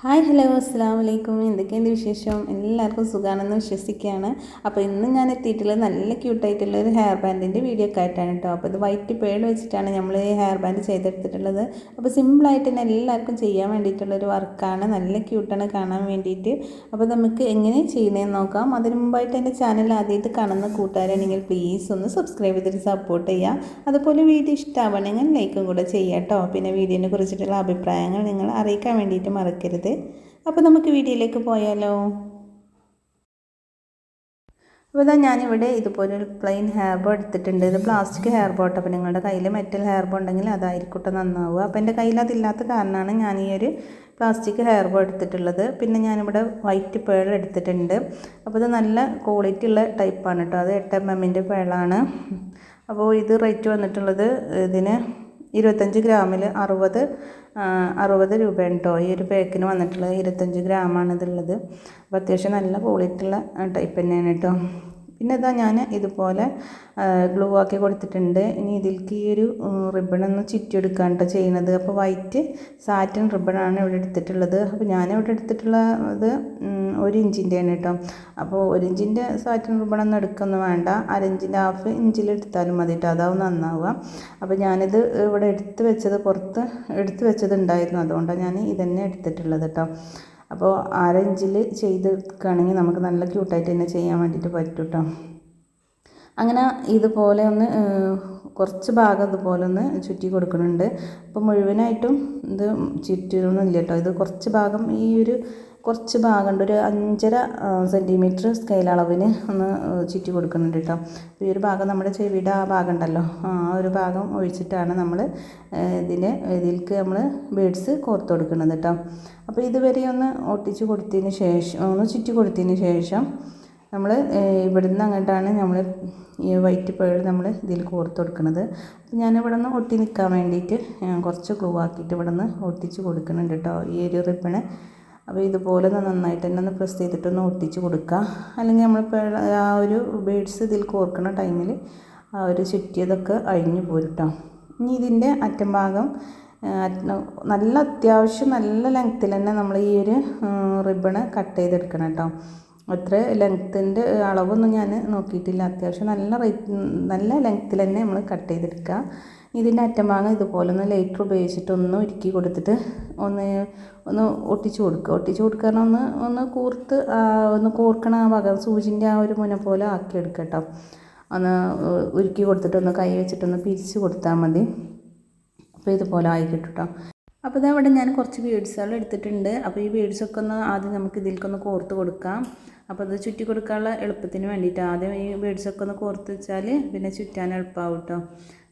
Hi hello അസ്സാം വലൈക്കും എന്തൊക്കെയുണ്ട് വിശേഷം? എല്ലാവർക്കും സുഖമാണെന്ന് വിശ്വസിക്കുകയാണ്. അപ്പോൾ ഇന്ന് ഞാൻ എത്തിയിട്ടുള്ളത് നല്ല ക്യൂട്ടായിട്ടുള്ള ഒരു ഹെയർ ബാൻഡിന്റെ വീഡിയോ ഒക്കെ ആയിട്ടാണ് കേട്ടോ അപ്പോൾ ഇത് വൈറ്റ് പേൾ വെച്ചിട്ടാണ് നമ്മൾ ഈ ഹെയർ ബാൻഡ് ചെയ്തെടുത്തിട്ടുള്ളത്. അപ്പോൾ സിമ്പിളായിട്ട് തന്നെ എല്ലാവർക്കും ചെയ്യാൻ വേണ്ടിയിട്ടുള്ളൊരു വർക്കാണ് നല്ല ക്യൂട്ടാണ് കാണാൻ വേണ്ടിയിട്ട്. അപ്പോൾ നമുക്ക് എങ്ങനെ ചെയ്യണമെന്ന് നോക്കാം. അതിന് മുമ്പായിട്ട് എന്റെ ചാനൽ ആദ്യമായിട്ട് കാണുന്ന കൂട്ടുകാരാണെങ്കിൽ പ്ലീസ് ഒന്ന് സബ്സ്ക്രൈബ് ചെയ്തിട്ട് സപ്പോർട്ട് ചെയ്യുക. അതുപോലെ വീഡിയോ ഇഷ്ടമാവണമെങ്കിൽ ലൈക്കും കൂടെ ചെയ്യാം കേട്ടോ പിന്നെ വീഡിയോനെ കുറിച്ചിട്ടുള്ള അഭിപ്രായങ്ങൾ നിങ്ങൾ അറിയിക്കാൻ വേണ്ടിയിട്ട് മറക്കരുത്. അപ്പോൾ നമുക്ക് വീഡിയോയിലേക്ക് പോയാലോ? അപ്പോൾ ഇതാ ഞാനിവിടെ ഇതുപോലെ ഒരു പ്ലെയിൻ ഹെയർ ബോ എടുത്തിട്ടുണ്ട്. ഇത് പ്ലാസ്റ്റിക് ഹെയർ ബോ അപ്പോൾ നിങ്ങളുടെ കയ്യിൽ മെറ്റൽ ഹെയർ ബോ ഉണ്ടെങ്കിൽ അതായിരിക്കട്ടെ നന്നാവുക. അപ്പോൾ എന്റെ കയ്യിൽ അതില്ലാത്ത കാരണമാണ് ഞാൻ ഈ ഒരു പ്ലാസ്റ്റിക് ഹെയർ ബോ എടുത്തിട്ടുള്ളത്. പിന്നെ ഞാനിവിടെ വൈറ്റ് പേൾ എടുത്തിട്ടുണ്ട്. അപ്പോൾ ഇത് നല്ല ക്വാളിറ്റി ഉള്ള ടൈപ്പാണ് കേട്ടോ അത് എട്ട് എം എമ്മിന്റെ പേളാണ് അപ്പോൾ ഇത് റേറ്റ് വന്നിട്ടുള്ളത് ഇതിന് ഇരുപത്തഞ്ച് ഗ്രാമിൽ അറുപത് അറുപത് രൂപയാണ് കേട്ടോ ഈ ഒരു പാക്കിന് വന്നിട്ടുള്ളത് ഇരുപത്തഞ്ച് ഗ്രാമാണ് ഇതുള്ളത്. അപ്പോൾ അത്യാവശ്യം നല്ല ക്വാളിറ്റി ഉള്ള ടൈപ്പ് തന്നെയാണ് കേട്ടോ പിന്നെ ഇതാ ഞാൻ ഇതുപോലെ ഗ്ലൂ ആക്കി കൊടുത്തിട്ടുണ്ട്. ഇനി ഇതിലേക്ക് ഈ ഒരു റിബൺ ഒന്ന് ചുറ്റിയെടുക്കുകയാണ് കേട്ടോ ചെയ്യുന്നത് അപ്പോൾ വൈറ്റ് സാറ്റിൻ റിബണാണ് ഇവിടെ എടുത്തിട്ടുള്ളത്. അപ്പോൾ ഞാൻ ഇവിടെ എടുത്തിട്ടുള്ളത് ഒരു ഇഞ്ചിന്റെയാണ് കേട്ടോ. അപ്പോൾ ഒരു ഇഞ്ചിന്റെ സാറ്റിൻ റിബണൊന്നും എടുക്കൊന്നും വേണ്ട. അരഞ്ചിന്റെ ഹാഫ് ഇഞ്ചിൽ എടുത്താലും മതി കേട്ടോ. അതാവും നന്നാവുക. അപ്പോൾ ഞാനിത് ഇവിടെ എടുത്ത് വെച്ചത് പുറത്ത് എടുത്ത് വെച്ചത് ഉണ്ടായിരുന്നു. അതുകൊണ്ടാണ് ഞാൻ ഇതന്നെ എടുത്തിട്ടുള്ളത് കേട്ടോ. അപ്പോൾ അരഞ്ചിൽ ചെയ്തെടുക്കുകയാണെങ്കിൽ നമുക്ക് നല്ല ക്യൂട്ടായിട്ട് തന്നെ ചെയ്യാൻ വേണ്ടിയിട്ട് പറ്റും കേട്ടോ. അങ്ങനെ ഇതുപോലെ ഒന്ന് കുറച്ച് ഭാഗം ഇതുപോലെ ഒന്ന് ചുറ്റി കൊടുക്കുന്നുണ്ട്. അപ്പോൾ മുഴുവനായിട്ടും ഇത് ചുറ്റിയൊന്നുമില്ല കേട്ടോ. ഇത് കുറച്ച് ഭാഗം ഈ ഒരു കുറച്ച് ഭാഗമുണ്ട്. ഒരു അഞ്ചര സെന്റിമീറ്റർ സ്കെയിൽ അളവിന് ഒന്ന് ചുറ്റി കൊടുക്കുന്നുണ്ട് കേട്ടോ. ഈ ഒരു ഭാഗം നമ്മുടെ ചെവിയുടെ ആ ഭാഗം ഉണ്ടല്ലോ ആ ഒരു ഭാഗം ഒഴിച്ചിട്ടാണ് നമ്മൾ ഇതിനെ ഇതിലേക്ക് നമ്മൾ ബേഡ്സ് കോർത്ത് കൊടുക്കുന്നത് കേട്ടോ. അപ്പോൾ ഇതുവരെ ഒന്ന് ഒട്ടിച്ച് കൊടുത്തതിന് ശേഷം ഒന്ന് ചുറ്റി കൊടുത്തതിന് ശേഷം നമ്മൾ ഇവിടുന്ന് അങ്ങോട്ടാണ് നമ്മൾ ഈ വൈറ്റ് പേൾ നമ്മൾ ഇതിൽ കോർത്ത് കൊടുക്കുന്നത്. അപ്പോൾ ഞാൻ നിന്ന് ഒട്ടി നിൽക്കാൻ വേണ്ടിയിട്ട് കുറച്ച് ഗ്ലൂ ആക്കിയിട്ട് ഇവിടെ നിന്ന് ഒട്ടിച്ച് കൊടുക്കുന്നുണ്ട് കേട്ടോ. ഈ ഒരു റിബണ് അപ്പോൾ ഇതുപോലെ ഒന്ന് നന്നായിട്ട് തന്നെ ഒന്ന് പ്രസ് ചെയ്തിട്ടൊന്ന് ഒട്ടിച്ച് കൊടുക്കുക. അല്ലെങ്കിൽ നമ്മൾ ആ ഒരു ബേഡ്സ് ഇതിൽ കോർക്കുന്ന ടൈമിൽ ആ ഒരു ചുറ്റിയതൊക്കെ അഴിഞ്ഞു പോരുട്ടോ ഇനി ഇതിന്റെ അറ്റം ഭാഗം നല്ല അത്യാവശ്യം നല്ല ലെങ്ത്തിൽ തന്നെ നമ്മൾ ഈ ഒരു റിബണ് കട്ട് ചെയ്തെടുക്കണം കേട്ടോ അത്ര ലെങ്ത്തിന്റെ അളവൊന്നും ഞാൻ നോക്കിയിട്ടില്ല. അത്യാവശ്യം നല്ല റേറ്റ് നല്ല ലെങ്ത്തിൽ തന്നെ നമ്മൾ കട്ട് ചെയ്തെടുക്കുക. ഇതിന്റെ അറ്റം ഭാഗം ഇതുപോലെ ഒന്ന് ലൈറ്റർ ഉപയോഗിച്ചിട്ട് ഒന്ന് ഒരുക്കി കൊടുത്തിട്ട് ഒന്ന് ഒന്ന് ഒട്ടിച്ചു കൊടുക്കുക. ഒട്ടിച്ചു കൊടുക്കാൻ ഒന്ന് ഒന്ന് കൂർത്ത് ഒന്ന് കോർക്കണ ആ ഭാഗം സൂചിന്റെ ആ ഒരു മുന പോലെ ആക്കി എടുക്കുക കേട്ടോ. ഒന്ന് ഉരുക്കി കൊടുത്തിട്ട് ഒന്ന് കൈ വെച്ചിട്ടൊന്ന് പിരിച്ച് കൊടുത്താൽ മതി. അപ്പോൾ ഇതുപോലെ ആയി കിട്ടും കേട്ടോ. അപ്പോൾ ഇതാ ഇവിടെ ഞാൻ കുറച്ച് ബീഡ്സുകൾ എടുത്തിട്ടുണ്ട്. അപ്പോൾ ഈ ബീഡ്സൊക്കെ ഒന്ന് ആദ്യം നമുക്ക് ഇതിലേക്കൊന്ന് കോർത്ത് കൊടുക്കാം. അപ്പോൾ അത് ചുറ്റി കൊടുക്കാനുള്ള എളുപ്പത്തിന് വേണ്ടിയിട്ട് ആദ്യം ഈ ബീഡ്സൊക്കെ ഒന്ന് കോർത്ത് വെച്ചാൽ പിന്നെ ചുറ്റാൻ എളുപ്പമാവും കേട്ടോ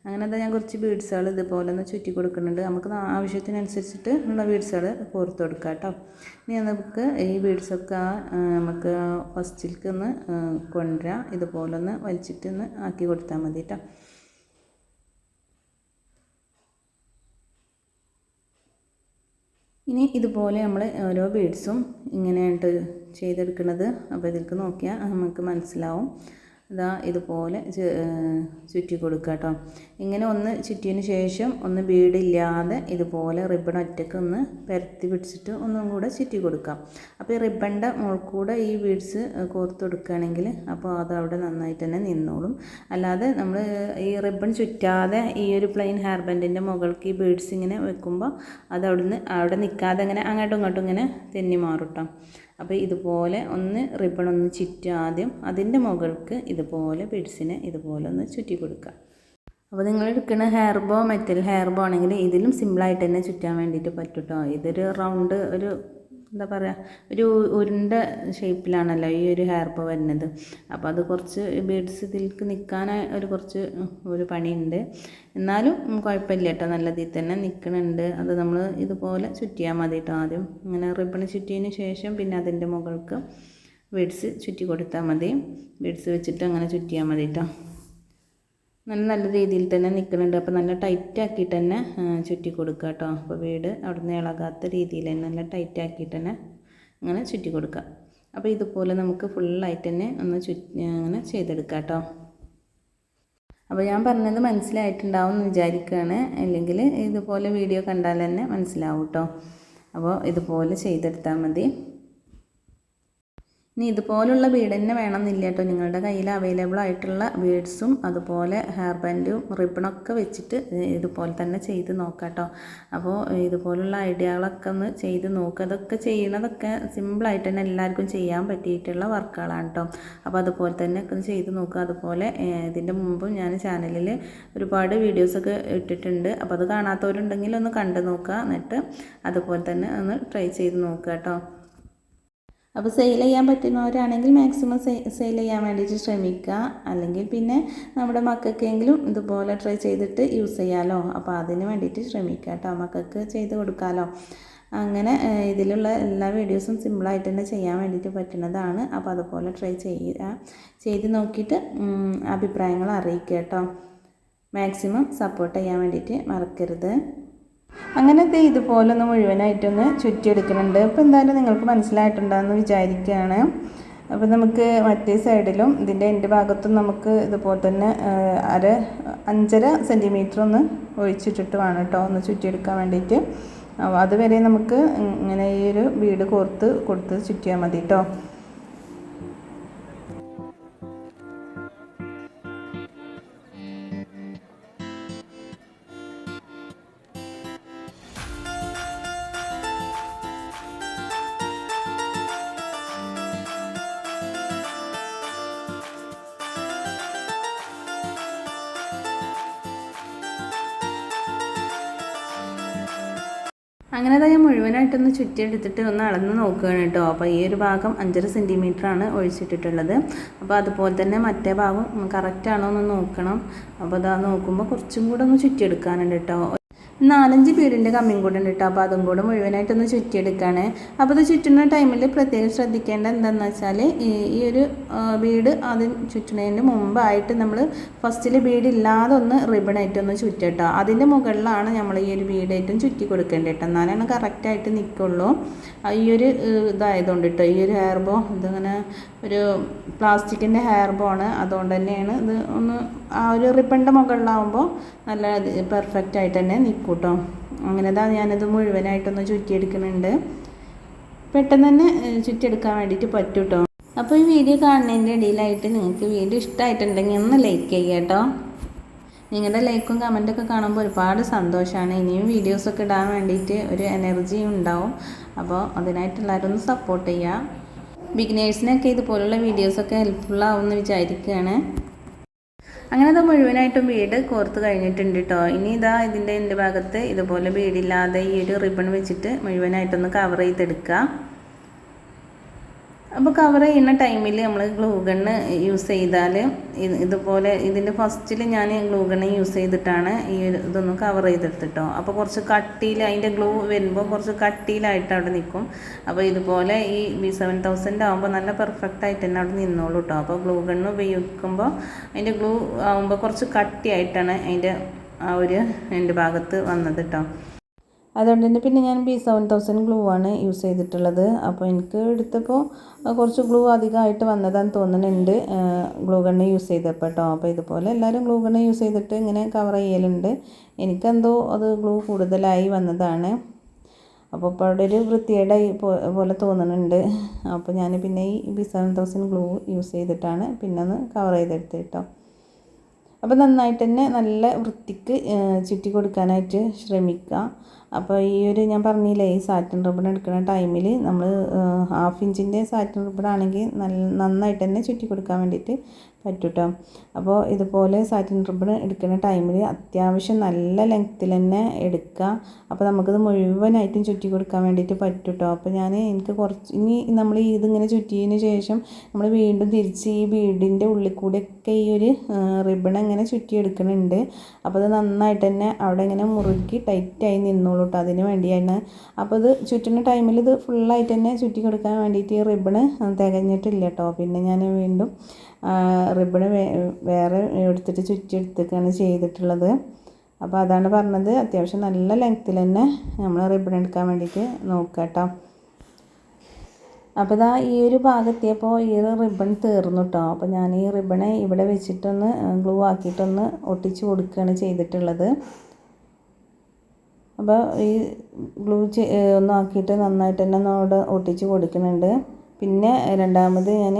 അങ്ങനെ എന്താ ഞാൻ കുറച്ച് ബീഡ്സുകൾ ഇതുപോലെ ഒന്ന് ചുറ്റി കൊടുക്കുന്നുണ്ട്. നമുക്ക് ആവശ്യത്തിനനുസരിച്ചിട്ട് ഉള്ള ബീഡ്സുകൾ കോർത്ത് കൊടുക്കാം കേട്ടോ ഇനി നമുക്ക് ഈ ബീഡ്സൊക്കെ നമുക്ക് ഫസ്റ്റിലേക്ക് ഒന്ന് കൊണ്ടുവരാം. ഇതുപോലൊന്ന് വലിച്ചിട്ട് ഒന്ന് ആക്കി കൊടുത്താൽ മതി കേട്ടോ ഇനി ഇതുപോലെ നമ്മൾ ഓരോ ബീഡ്സും ഇങ്ങനെയായിട്ട് ചെയ്തെടുക്കുന്നത്. അപ്പോൾ ഇതിലേക്ക് നോക്കിയാൽ നമുക്ക് മനസ്സിലാവും. ഇതാ ഇതുപോലെ ചുറ്റി കൊടുക്കുക കേട്ടോ. ഇങ്ങനെ ഒന്ന് ചുറ്റിയതിന് ശേഷം ഒന്ന് ബീഡില്ലാതെ ഇതുപോലെ റിബൺ ഒറ്റയ്ക്ക് ഒന്ന് പരത്തി പിടിച്ചിട്ട് ഒന്നും കൂടെ ചുറ്റി കൊടുക്കാം. അപ്പോൾ ഈ റിബണിന്റെ മുൾക്കൂടെ ഈ ബീഡ്സ് കോർത്ത് കൊടുക്കുകയാണെങ്കിൽ അപ്പോൾ അത് അവിടെ നന്നായിട്ട് തന്നെ നിന്നോളും. അല്ലാതെ നമ്മൾ ഈ റിബൺ ചുറ്റാതെ ഈ ഒരു പ്ലെയിൻ ഹെയർ ബാൻഡിന്റെ മുകൾക്ക് ഈ ബീഡ്സ് ഇങ്ങനെ വെക്കുമ്പോൾ അത് അവിടെ നിൽക്കാതെ ഇങ്ങനെ അങ്ങോട്ടും ഇങ്ങോട്ടും ഇങ്ങനെ തെന്നി മാറും കേട്ടോ. അപ്പോൾ ഇതുപോലെ ഒന്ന് റിബൺ ഒന്ന് ചുറ്റുക ആദ്യം. അതിന്റെ മുകൾക്ക് ഇതുപോലെ ബീഡ്സിനെ ഇതുപോലെ ഒന്ന് ചുറ്റി കൊടുക്കുക. അപ്പോൾ നിങ്ങൾ എടുക്കുന്ന hair bow metal hair bow ആണെങ്കിൽ ഇതിലും സിമ്പിളായിട്ട് തന്നെ ചുറ്റാൻ വേണ്ടിയിട്ട് പറ്റും കേട്ടോ ഇതൊരു റൗണ്ട് ഒരു എന്താ പറയുക ഒരു ഉരുണ്ട ഷേപ്പിലാണല്ലോ ഈ ഒരു ഹെയർ ബോ വരുന്നത്. അപ്പോൾ അത് കുറച്ച് ബീഡ്സ് ഇതിലേക്ക് നിൽക്കാൻ ഒരു കുറച്ച് ഒരു പണിയുണ്ട്. എന്നാലും കുഴപ്പമില്ല കേട്ടോ. നല്ല രീതിയിൽ തന്നെ നിൽക്കണുണ്ട് അത് നമ്മൾ ഇതുപോലെ ചുറ്റിയാൽ മതി കേട്ടോ ആദ്യം. ഇങ്ങനെ റിബൺ ചുറ്റിയതിന് ശേഷം പിന്നെ അതിന്റെ മുകൾക്ക് ബീഡ്സ് ചുറ്റി കൊടുത്താൽ മതി. ബീഡ്സ് വെച്ചിട്ട് അങ്ങനെ ചുറ്റിയാൽ മതി കേട്ടോ നല്ല നല്ല രീതിയിൽ തന്നെ നിൽക്കുന്നുണ്ട്. അപ്പോൾ നല്ല ടൈറ്റ് ആക്കിയിട്ട് തന്നെ ചുറ്റി കൊടുക്കുക കേട്ടോ അപ്പോൾ വീട് അവിടെ നിന്ന് ഇളകാത്ത രീതിയിൽ തന്നെ നല്ല ടൈറ്റ് ആക്കിയിട്ട് തന്നെ അങ്ങനെ ചുറ്റി കൊടുക്കുക. അപ്പോൾ ഇതുപോലെ നമുക്ക് ഫുള്ളായിട്ട് തന്നെ ഒന്ന് ചുറ്റി അങ്ങനെ ചെയ്തെടുക്കാം കേട്ടോ അപ്പോൾ ഞാൻ പറഞ്ഞത് മനസ്സിലായിട്ടുണ്ടാവും എന്ന് വിചാരിക്കുകയാണ്. അല്ലെങ്കിൽ ഇതുപോലെ വീഡിയോ കണ്ടാൽ തന്നെ മനസ്സിലാവും കേട്ടോ അപ്പോൾ ഇതുപോലെ ചെയ്തെടുത്താൽ മതി. ഇനി ഇതുപോലുള്ള ബീഡ് തന്നെ വേണമെന്നില്ല കേട്ടോ. നിങ്ങളുടെ കയ്യിൽ അവൈലബിൾ ആയിട്ടുള്ള ബീഡ്സും അതുപോലെ ഹെയർ ബാൻഡും റിബണൊക്കെ വെച്ചിട്ട് ഇതുപോലെ തന്നെ ചെയ്ത് നോക്കാം കേട്ടോ. അപ്പോൾ ഇതുപോലുള്ള ഐഡിയകളൊക്കെ ഒന്ന് ചെയ്ത് നോക്കുക അതൊക്കെ ചെയ്യുന്നതൊക്കെ സിമ്പിളായിട്ട് തന്നെ എല്ലാവർക്കും ചെയ്യാൻ പറ്റിയിട്ടുള്ള വർക്കുകളാണ് കേട്ടോ. അപ്പോൾ അതുപോലെ തന്നെ ഒക്കെ ഒന്ന് ചെയ്ത് നോക്കുക അതുപോലെ ഇതിന്റെ മുമ്പും ഞാൻ ചാനലിൽ ഒരുപാട് വീഡിയോസൊക്കെ ഇട്ടിട്ടുണ്ട്. അപ്പോൾ അത് കാണാത്തവരുണ്ടെങ്കിൽ ഒന്ന് കണ്ടു നോക്കുക എന്നിട്ട് അതുപോലെ തന്നെ ഒന്ന് ട്രൈ ചെയ്ത് നോക്കുക കേട്ടോ. അപ്പോൾ സെയിൽ ചെയ്യാൻ പറ്റുന്നവരാണെങ്കിൽ മാക്സിമം സെയിൽ ചെയ്യാൻ വേണ്ടിയിട്ട് ശ്രമിക്കുക അല്ലെങ്കിൽ പിന്നെ നമ്മുടെ മക്കൾക്കെങ്കിലും ഇതുപോലെ ട്രൈ ചെയ്തിട്ട് യൂസ് ചെയ്യാമല്ലോ അപ്പോൾ അതിന് വേണ്ടിയിട്ട് ശ്രമിക്കുക കേട്ടോ മക്കൾക്ക് ചെയ്ത് കൊടുക്കാമല്ലോ അങ്ങനെ ഇതിലുള്ള എല്ലാ വീഡിയോസും സിമ്പിളായിട്ട് തന്നെ ചെയ്യാൻ വേണ്ടിയിട്ട് പറ്റുന്നതാണ്. അപ്പോൾ അതുപോലെ ട്രൈ ചെയ്യുക ചെയ്ത് നോക്കിയിട്ട് അഭിപ്രായങ്ങൾ അറിയിക്കുക കേട്ടോ മാക്സിമം സപ്പോർട്ട് ചെയ്യാൻ വേണ്ടിയിട്ട് മറക്കരുത്. അങ്ങനത്തെ ഇതുപോലെ ഒന്ന് മുഴുവനായിട്ടൊന്ന് ചുറ്റിയെടുക്കുന്നുണ്ട്. അപ്പോൾ എന്തായാലും നിങ്ങൾക്ക് മനസ്സിലായിട്ടുണ്ടെന്ന് വിചാരിക്കുകയാണ്. അപ്പോൾ നമുക്ക് മറ്റേ സൈഡിലും ഇതിന്റെ എന്റെ ഭാഗത്തും നമുക്ക് ഇതുപോലെ തന്നെ അര അഞ്ചര സെന്റിമീറ്റർ ഒന്ന് ഒഴിച്ചിട്ടിട്ട് വേണം കേട്ടോ ഒന്ന് ചുറ്റിയെടുക്കാൻ വേണ്ടിയിട്ട്. അതുവരെ നമുക്ക് ഇങ്ങനെ ഈ ഒരു വീട് കോർത്ത് കൊടുത്ത് ചുറ്റിയാൽ മതി കേട്ടോ. അങ്ങനെ ഞാൻ മുഴുവനായിട്ടൊന്ന് ചുറ്റിയെടുത്തിട്ട് ഒന്ന് അളന്ന് നോക്കുകയാണ് കേട്ടോ. അപ്പോൾ ഈ ഒരു ഭാഗം അഞ്ചര ആണ് ഒഴിച്ചിട്ടിട്ടുള്ളത്. അപ്പോൾ അതുപോലെ തന്നെ മറ്റേ ഭാഗം കറക്റ്റ് ആണോ എന്ന് നോക്കണം. അപ്പോൾ അതാ നോക്കുമ്പോൾ കുറച്ചും കൂടെ ഒന്ന് ചുറ്റിയെടുക്കാനുണ്ട് കേട്ടോ. നാലഞ്ച് ബീഡിന്റെ കമ്മിയും കൂടെ ഉണ്ട് കേട്ടോ. അപ്പോൾ അതും കൂടെ മുഴുവനായിട്ടൊന്ന് ചുറ്റിയെടുക്കുകയാണ് അപ്പോൾ ഇത് ചുറ്റുന്ന ടൈമിൽ പ്രത്യേകം ശ്രദ്ധിക്കേണ്ട എന്താണെന്ന് വെച്ചാൽ ഈ ഒരു ബീഡ് ആദ്യം ചുറ്റുന്നതിന് മുമ്പായിട്ട് നമ്മൾ ഫസ്റ്റിൽ ബീഡ് ഇല്ലാതെ ഒന്ന് റിബണായിട്ടൊന്ന് ചുറ്റട്ടോ അതിന്റെ മുകളിലാണ് നമ്മൾ ഈ ഒരു ബീഡായിട്ടും ചുറ്റി കൊടുക്കേണ്ടത് കേട്ടോ. എന്നാലാണ് കറക്റ്റായിട്ട് നിൽക്കുള്ളൂ ഈ ഒരു ഇതായതുകൊണ്ട് കേട്ടോ. ഈ ഒരു ഹെയർ ബോ ഒരു പ്ലാസ്റ്റിക്കിന്റെ ഹെയർ ബോ ആണ്. അതുകൊണ്ട് തന്നെയാണ് ഇത് ഒന്ന് ആ ഒരു റിബണിന്റെ മുകളിലാവുമ്പോൾ നല്ല പെർഫെക്റ്റ് ആയിട്ട് തന്നെ നിൽക്കും കേട്ടോ അങ്ങനെ ഇതാ ഞാനത് മുഴുവനായിട്ടൊന്ന് ചുറ്റിയെടുക്കുന്നുണ്ട്. പെട്ടെന്ന് തന്നെ ചുറ്റിയെടുക്കാൻ വേണ്ടിയിട്ട് പറ്റും കേട്ടോ അപ്പോൾ ഈ വീഡിയോ കാണുന്നതിന്റെ ഇടയിലായിട്ട് നിങ്ങൾക്ക് വീഡിയോ ഇഷ്ടമായിട്ടുണ്ടെങ്കിൽ ഒന്ന് ലൈക്ക് ചെയ്യുക കേട്ടോ. നിങ്ങളുടെ ലൈക്കും കമന്റൊക്കെ കാണുമ്പോൾ ഒരുപാട് സന്തോഷമാണ് ഇനിയും വീഡിയോസൊക്കെ ഇടാൻ വേണ്ടിയിട്ട് ഒരു എനർജി ഉണ്ടാവും. അപ്പോൾ അതിനായിട്ട് എല്ലാവരും ഒന്ന് സപ്പോർട്ട് ചെയ്യുക. ബിഗിനേഴ്സിനൊക്കെ ഇതുപോലുള്ള വീഡിയോസൊക്കെ ഹെൽപ്ഫുള്ളാവും എന്ന് വിചാരിക്കുകയാണ്. അങ്ങനെ അത് മുഴുവനായിട്ടും ബീഡ് കോർത്ത് കഴിഞ്ഞിട്ടുണ്ട് കേട്ടോ ഇനി ഇതാ ഇതിന്റെ എന്റെ ഭാഗത്ത് ഇതുപോലെ ബീഡില്ലാതെ ഈ ഒരു റിബൺ വെച്ചിട്ട് മുഴുവനായിട്ടൊന്ന് കവർ ചെയ്തെടുക്കുക അപ്പോൾ കവർ ചെയ്യുന്ന ടൈമിൽ നമ്മൾ ഗ്ലൂ യൂസ് ചെയ്താൽ ഇതുപോലെ ഇതിന്റെ ഫസ്റ്റിൽ ഞാൻ ഗ്ലൂ യൂസ് ചെയ്തിട്ടാണ് ഈ ഒരു ഇതൊന്ന് കവർ ചെയ്തെടുത്തിട്ടോ. അപ്പോൾ കുറച്ച് കട്ടിയിൽ അതിന്റെ ഗ്ലൂ വരുമ്പോൾ കുറച്ച് കട്ടിയിലായിട്ട് അവിടെ നിൽക്കും അപ്പോൾ ഇതുപോലെ ഈ ബി സെവൻ തൗസൻഡ് ആകുമ്പോൾ നല്ല പെർഫെക്റ്റ് ആയിട്ട് തന്നെ അവിടെ നിന്നോളൂ കേട്ടോ അപ്പോൾ ഗ്ലൂ ഉപയോഗിക്കുമ്പോൾ അതിന്റെ ഗ്ലൂ ആകുമ്പോൾ കുറച്ച് കട്ടിയായിട്ടാണ് അതിന്റെ ആ ഒരു എന്റെ ഭാഗത്ത് വന്നത് കേട്ടോ അതുകൊണ്ട് തന്നെ പിന്നെ ഞാൻ ബി സെവൻ തൗസൻഡ് ഗ്ലൂ ആണ് യൂസ് ചെയ്തിട്ടുള്ളത്. അപ്പോൾ എനിക്ക് എടുത്തപ്പോൾ കുറച്ച് ഗ്ലൂ അധികമായിട്ട് വന്നതാന്ന് തോന്നുന്നുണ്ട്. ഗ്ലൂ ഗണ്ണ് യൂസ് ചെയ്തപ്പോൾ കേട്ടോ അപ്പോൾ ഇതുപോലെ എല്ലാവരും ഗ്ലൂ ഗണ്ണ് യൂസ് ചെയ്തിട്ട് ഇങ്ങനെ കവർ ചെയ്യലുണ്ട്. എനിക്കെന്തോ അത് ഗ്ലൂ കൂടുതലായി വന്നതാണ്. അപ്പോൾ ഇപ്പോൾ അവിടെ ഒരു വൃത്തിയുടെ പോലെ തോന്നുന്നുണ്ട്. അപ്പോൾ ഞാൻ പിന്നെ ഈ B seven thousand glue use ചെയ്തിട്ടാണ് പിന്നെ ഒന്ന് കവർ ചെയ്തെടുത്ത് കേട്ടോ അപ്പോൾ നന്നായിട്ട് തന്നെ നല്ല വൃത്തിക്ക് ചുറ്റി കൊടുക്കാനായിട്ട് ശ്രമിക്കുക അപ്പോൾ ഈ ഒരു ഞാൻ പറഞ്ഞില്ലേ ഈ സാറ്റിൻ റിബൺ എടുക്കുന്ന ടൈമിൽ നമ്മൾ ഹാഫ് ഇഞ്ചിന്റെ സാറ്റിൻ റിബൺ ആണെങ്കിൽ നല്ല നന്നായിട്ട് തന്നെ ചുറ്റി കൊടുക്കാൻ വേണ്ടിയിട്ട് പറ്റും കേട്ടോ അപ്പോൾ ഇതുപോലെ സാറ്റിൻ റിബൺ എടുക്കുന്ന ടൈമിൽ അത്യാവശ്യം നല്ല ലെങ്ത്തിൽ തന്നെ എടുക്കുക. അപ്പോൾ നമുക്കിത് മുഴുവനായിട്ടും ചുറ്റി കൊടുക്കാൻ വേണ്ടിയിട്ട് പറ്റും കേട്ടോ അപ്പോൾ ഞാൻ എനിക്ക് കുറച്ച് ഇനി നമ്മൾ ഇതിങ്ങനെ ചുറ്റിയതിന് ശേഷം നമ്മൾ വീണ്ടും തിരിച്ച് ഈ വീടിന്റെ ഉള്ളിൽ കൂടെയൊക്കെ ഈ ഒരു റിബൺ ഇങ്ങനെ ചുറ്റി എടുക്കുന്നുണ്ട് അപ്പോൾ അത് നന്നായിട്ട് തന്നെ അവിടെ ഇങ്ങനെ മുറുക്കി ടൈറ്റായി നിന്നോളൂ കേട്ടോ അതിന് വേണ്ടിയാണ്. അപ്പോൾ ഇത് ചുറ്റുന്ന ടൈമിൽ ഇത് ഫുള്ളായിട്ട് തന്നെ ചുറ്റി കൊടുക്കാൻ വേണ്ടിയിട്ട് ഈ റിബണ് തികഞ്ഞിട്ടില്ല കേട്ടോ പിന്നെ ഞാൻ വീണ്ടും റിബണ് വേറെ എടുത്തിട്ട് ചുറ്റി എടുത്തേക്കാണ് ചെയ്തിട്ടുള്ളത്. അപ്പോൾ അതാണ് പറഞ്ഞത്. അത്യാവശ്യം നല്ല ലെങ്ത്തിൽ തന്നെ നമ്മൾ റിബൺ എടുക്കാൻ വേണ്ടിയിട്ട് നോക്കുക കേട്ടോ അപ്പോൾ ഇതാ ഈ ഒരു ഭാഗത്തിയപ്പോൾ ഈ റിബൺ തീർന്നു കേട്ടോ അപ്പോൾ ഞാൻ ഈ റിബണെ ഇവിടെ വെച്ചിട്ടൊന്ന് ഗ്ലൂ ആക്കിയിട്ടൊന്ന് ഒട്ടിച്ച് കൊടുക്കുകയാണ് ചെയ്തിട്ടുള്ളത്. അപ്പോൾ ഈ ഗ്ലൂ ഒന്ന് ആക്കിയിട്ട് നന്നായിട്ട് തന്നെ അവിടെ ഒട്ടിച്ച് കൊടുക്കുന്നുണ്ട് പിന്നെ രണ്ടാമത് ഞാൻ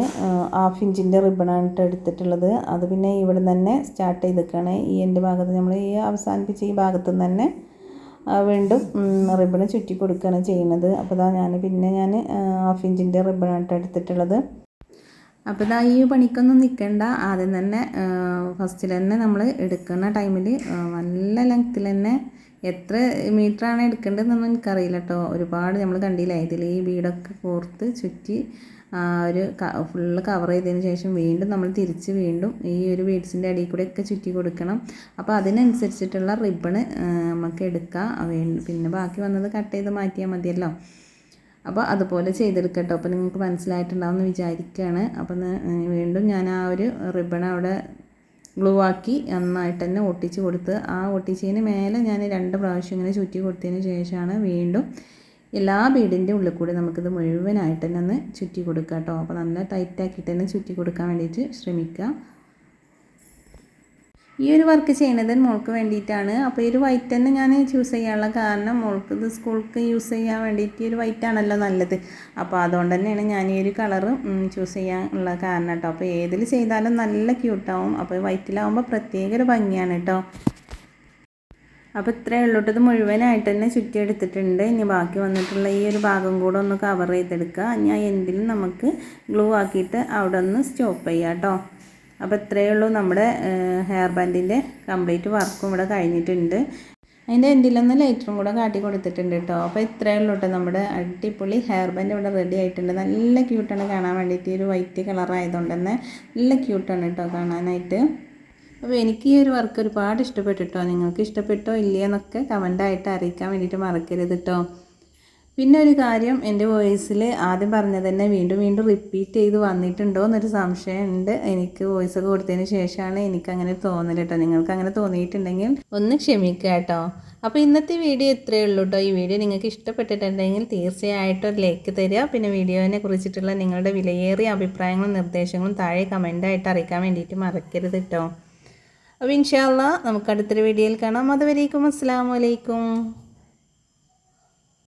ഹാഫ് ഇഞ്ചിന്റെ റിബണാണ് എടുത്തിട്ടുള്ളത്. അത് പിന്നെ ഇവിടെ തന്നെ സ്റ്റാർട്ട് ചെയ്തിരിക്കുകയാണ് ഈ എന്റെ ഭാഗത്ത് നമ്മൾ ഈ അവസാനിപ്പിച്ച ഈ ഭാഗത്തു നിന്ന് തന്നെ വീണ്ടും റിബണ് ചുറ്റി കൊടുക്കുകയാണ് ചെയ്യുന്നത്. അപ്പോൾ ഇതാ ഞാൻ പിന്നെ ഞാൻ ഹാഫ് ഇഞ്ചിന്റെ റിബണാണ് എടുത്തിട്ടുള്ളത്. അപ്പോൾ ഇതാ ഈ പണിക്കൊന്നും നിൽക്കണ്ട. ആദ്യം തന്നെ ഫസ്റ്റിൽ തന്നെ നമ്മൾ എടുക്കുന്ന ടൈമിൽ നല്ല ലെങ്ത്തിൽ തന്നെ എത്ര മീറ്ററാണ് എടുക്കേണ്ടതെന്നൊന്നും എനിക്കറിയില്ല കേട്ടോ. ഒരുപാട് നമ്മൾ കണ്ടില്ല ഇതിൽ ഈ വീടൊക്കെ കോർത്ത് ചുറ്റി ആ, ഒരു ഫുള്ള് കവർ ചെയ്തതിന് ശേഷം വീണ്ടും നമ്മൾ തിരിച്ച് വീണ്ടും ഈ ഒരു ബീഡ്സിന്റെ അടിയിൽ കൂടെ ഒക്കെ ചുറ്റി കൊടുക്കണം. അപ്പോൾ അതിനനുസരിച്ചിട്ടുള്ള റിബണ് നമുക്ക് എടുക്കാം. പിന്നെ ബാക്കി വന്നത് കട്ട് ചെയ്ത് മാറ്റിയാൽ മതിയല്ലോ. അപ്പോൾ അതുപോലെ ചെയ്തെടുക്കട്ടോ. അപ്പോൾ നിങ്ങൾക്ക് മനസ്സിലായിട്ടുണ്ടാവും എന്ന് വിചാരിക്കുകയാണ്. അപ്പോൾ വീണ്ടും ഞാൻ ആ ഒരു റിബൺ അവിടെ ഗ്ലൂ ആക്കി നന്നായിട്ട് തന്നെ ഒട്ടിച്ച് കൊടുത്ത് ആ ഒട്ടിച്ചതിന് മേലെ ഞാൻ രണ്ട് പ്രാവശ്യം ഇങ്ങനെ ചുറ്റി കൊടുത്തതിന് ശേഷമാണ് വീണ്ടും എല്ലാ ബീഡിന്റെ ഉള്ളിൽ കൂടി നമുക്കിത് മുഴുവനായിട്ട് തന്നെ ഒന്ന് ചുറ്റി കൊടുക്കാം കേട്ടോ. അപ്പോൾ നല്ല ടൈറ്റാക്കിയിട്ട് തന്നെ ചുറ്റി കൊടുക്കാൻ വേണ്ടിയിട്ട് ശ്രമിക്കുക. ഈ ഒരു വർക്ക് ചെയ്യണത് മോൾക്ക് വേണ്ടിയിട്ടാണ്. അപ്പോൾ ഈ ഒരു വൈറ്റ് തന്നെ ഞാൻ ചൂസ് ചെയ്യാനുള്ള കാരണം മോൾക്ക് ഇത് സ്കൂൾക്ക് യൂസ് ചെയ്യാൻ വേണ്ടിയിട്ട് ഈ ഒരു വൈറ്റ് ആണല്ലോ നല്ലത്. അപ്പോൾ അതുകൊണ്ട് തന്നെയാണ് ഞാൻ ഈ ഒരു കളറ് ചൂസ് ചെയ്യാനുള്ള കാരണം കേട്ടോ. അപ്പോൾ ഏതിൽ ചെയ്താലും നല്ല ക്യൂട്ടാവും അപ്പോൾ വൈറ്റിലാവുമ്പോൾ പ്രത്യേക ഒരു ഭംഗിയാണ് കേട്ടോ. അപ്പോൾ ഇത്രയേ ഉള്ളൂ ഇത് മുഴുവനായിട്ട് തന്നെ ചുറ്റി എടുത്തിട്ടുണ്ട്. ഇനി ബാക്കി വന്നിട്ടുള്ള ഈ ഒരു ഭാഗം കൂടെ ഒന്ന് കവർ ചെയ്തെടുക്കുക. ഞാൻ എന്തിലും നമുക്ക് ഗ്ലൂ ആക്കിയിട്ട് അവിടെ ഒന്ന് സ്റ്റോപ്പ് ചെയ്യാം കേട്ടോ. അപ്പോൾ ഇത്രയേ ഉള്ളൂ നമ്മുടെ ഹെയർ ബാൻഡിന്റെ കംപ്ലീറ്റ് വർക്കും ഇവിടെ കഴിഞ്ഞിട്ടുണ്ട്. അതിന്റെ എൻഡിലൊന്ന് ലൈറ്ററും കൂടെ കാട്ടി കൊടുത്തിട്ടുണ്ട് കേട്ടോ അപ്പോൾ ഇത്രയേ ഉള്ളൂ കേട്ടോ നമ്മുടെ അടിപൊളി ഹെയർ ബാൻഡ് ഇവിടെ റെഡി ആയിട്ടുണ്ട്. നല്ല ക്യൂട്ടാണ് കാണാൻ വേണ്ടിയിട്ട് ഒരു വൈറ്റ് കളറായതുകൊണ്ട് തന്നെ നല്ല ക്യൂട്ടാണ് കേട്ടോ കാണാനായിട്ട്. അപ്പോൾ എനിക്ക് ഈ ഒരു വർക്ക് ഒരുപാട് ഇഷ്ടപ്പെട്ടു കേട്ടോ നിങ്ങൾക്ക് ഇഷ്ടപ്പെട്ടോ ഇല്ലയെന്നൊക്കെ കമന്റായിട്ട് അറിയിക്കാൻ വേണ്ടിയിട്ട് മറക്കരുത് കേട്ടോ പിന്നെ ഒരു കാര്യം എന്റെ വോയിസിൽ ആദ്യം പറഞ്ഞത് തന്നെ വീണ്ടും വീണ്ടും റിപ്പീറ്റ് ചെയ്ത് വന്നിട്ടുണ്ടോ എന്നൊരു സംശയമുണ്ട്. എനിക്ക് വോയിസ് ഒക്കെ കൊടുത്തതിന് ശേഷമാണ് എനിക്ക് അങ്ങനെ തോന്നൽ കേട്ടോ. നിങ്ങൾക്ക് അങ്ങനെ തോന്നിയിട്ടുണ്ടെങ്കിൽ ഒന്ന് ക്ഷമിക്കുക കേട്ടോ. അപ്പോൾ ഇന്നത്തെ വീഡിയോ ഇത്രയേ ഉള്ളൂ കേട്ടോ. ഈ വീഡിയോ നിങ്ങൾക്ക് ഇഷ്ടപ്പെട്ടിട്ടുണ്ടെങ്കിൽ തീർച്ചയായിട്ടും ഒരു ലൈക്ക് തരിക. പിന്നെ വീഡിയോനെ കുറിച്ചിട്ടുള്ള നിങ്ങളുടെ വിലയേറിയ അഭിപ്രായങ്ങളും നിർദ്ദേശങ്ങളും താഴെ കമന്റായിട്ട് അറിയിക്കാൻ വേണ്ടിയിട്ട് മറക്കരുത് കേട്ടോ. അപ്പോൾ ഇൻഷാല്ല നമുക്ക് അടുത്തൊരു വീഡിയോയിൽ കാണാം. അതുവരേക്കും അസ്സാം വലൈക്കും